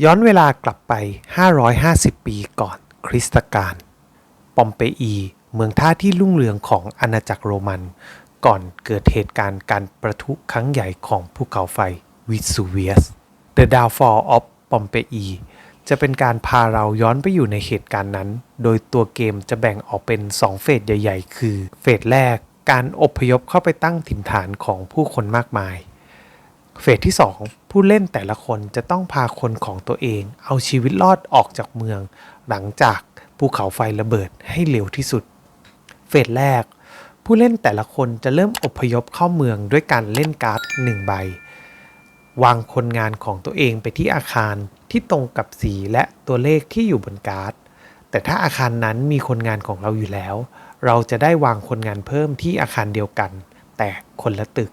ย้อนเวลากลับไป 550 ปีก่อนคริสตกาล ปอมเปอี เมืองท่าที่รุ่งเรืองของอาณาจักรโรมัน ก่อนเกิดเหตุการณ์การประทุครั้งใหญ่ของภูเขาไฟวิสูเวียส The Downfall of Pompeii จะเป็นการพาเราย้อนไปอยู่ในเหตุการณ์นั้น โดยตัวเกมจะแบ่งออกเป็น 2 เฟสใหญ่ ๆ คือ เฟสแรก การอพยพเข้าไปตั้งถิ่นฐานของผู้คนมากมาย เฟสที่ 2 ผู้เล่นแต่ละคนจะต้องพาคนของตัวเอง เอาชีวิตรอดออกจากเมือง หลังจากภูเขาไฟระเบิดให้เร็วที่สุด เฟสแรก ผู้เล่นแต่ละคนจะเริ่มอพยพเข้าเมืองด้วยการเล่นการ์ดหนึ่งใบ วางคนงานของตัวเองไปที่อาคารที่ตรงกับสีและตัวเลขที่อยู่บนการ์ด แต่ถ้าอาคารนั้นมีคนงานของเราอยู่แล้ว เราจะได้วางคนงานเพิ่มที่อาคารเดียวกัน แต่คนละตึก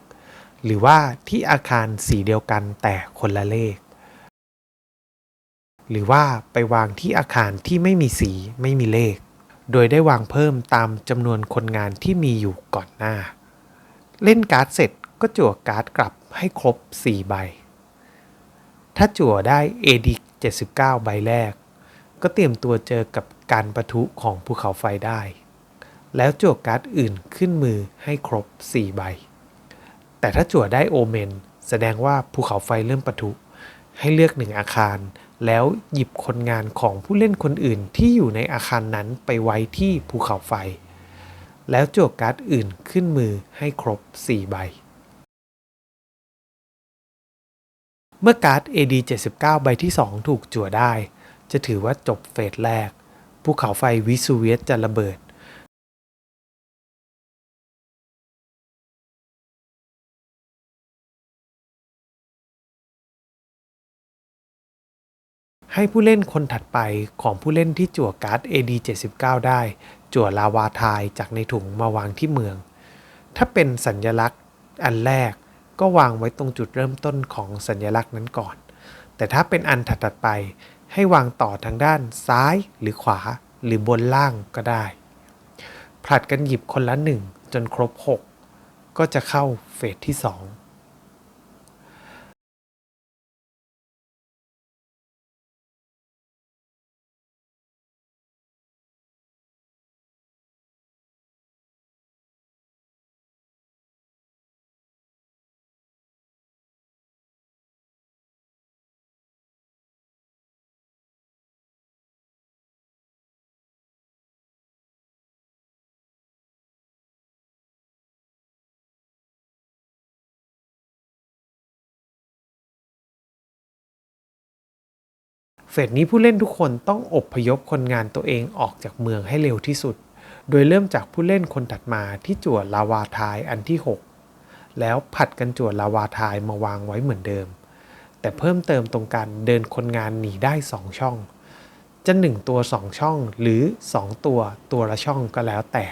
หรือว่าที่อาคารสีเดียวกันแต่คนละเลข หรือว่าไปวางที่อาคารที่ไม่มีสีไม่มีเลข โดยได้วางเพิ่มตามจำนวนคนงานที่มีอยู่ก่อนหน้า เล่นการ์ดเสร็จก็จั่วการ์ดกลับให้ครบ 4 ใบ ถ้าจั่วได้ AD 79 ใบแรก ก็เตรียมตัวเจอกับการประทุของภูเขาไฟได้ แล้วจั่วการ์ดอื่นขึ้นมือให้ครบ 4 ใบ แต่ถ้าจั่วได้โอเมน แสดงว่าภูเขาไฟเริ่มปะทุ ให้เลือกหนึ่งอาคาร แล้วหยิบคนงานของผู้เล่นคนอื่นที่อยู่ในอาคารนั้นไปไว้ที่ภูเขาไฟ แล้วจั่วการ์ดอื่นขึ้นมือให้ครบ 4 ใบ เมื่อการ์ด AD 79 ใบที่ 2 ถูกจั่วได้ จะถือว่าจบเฟสแรก ภูเขาไฟวิสูเวียสจะระเบิด ให้ผู้เล่นคนถัดไปของผู้เล่นที่จั่วการ์ด AD 79 ได้ จั่วลาวาทายจากในถุงมาวางที่เมือง ถ้าเป็นสัญญลักษณ์อันแรกก็วางไว้ตรงจุดเริ่มต้นของสัญญลักษณ์นั้นก่อน แต่ถ้าเป็นอันถัดๆไป ให้วางต่อทางด้านซ้ายหรือขวาหรือบนล่างก็ได้ ผลัดกันหยิบคนละหนึ่งจนครบ 6 ก็จะเข้าเฟสที่ 2 เฟสนี้ผู้เล่นทุกคนต้องอบพยพคนงานตัวเองออกจากเมืองให้เร็วที่สุด โดยเริ่มจากผู้เล่นคนถัดมาที่จั่วลาวาทายอันที่ 6 แล้วผัดกันจั่วลาวาทายมาวางไว้เหมือนเดิม แต่เพิ่มเติมตรงการเดินคนงานหนีได้ 2 ช่อง จะ 1 ตัว 2 ช่องหรือ 2 ตัวตัวละช่องก็แล้วแต่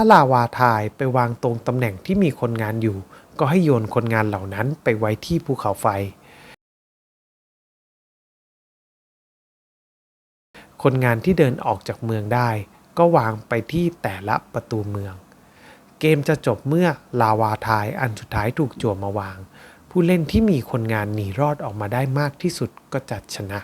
ถ้าลาวาทายไปวางตรงตำแหน่งที่มีคนงานอยู่ ก็ให้โยนคนงานเหล่านั้นไปไว้ที่ภูเขาไฟ คนงานที่เดินออกจากเมืองได้ ก็วางไปที่แต่ละประตูเมือง เกมจะจบเมื่อลาวาทายอันสุดท้ายถูกจั่วมาวาง ผู้เล่นที่มีคนงานหนีรอดออกมาได้มากที่สุดก็จะชนะ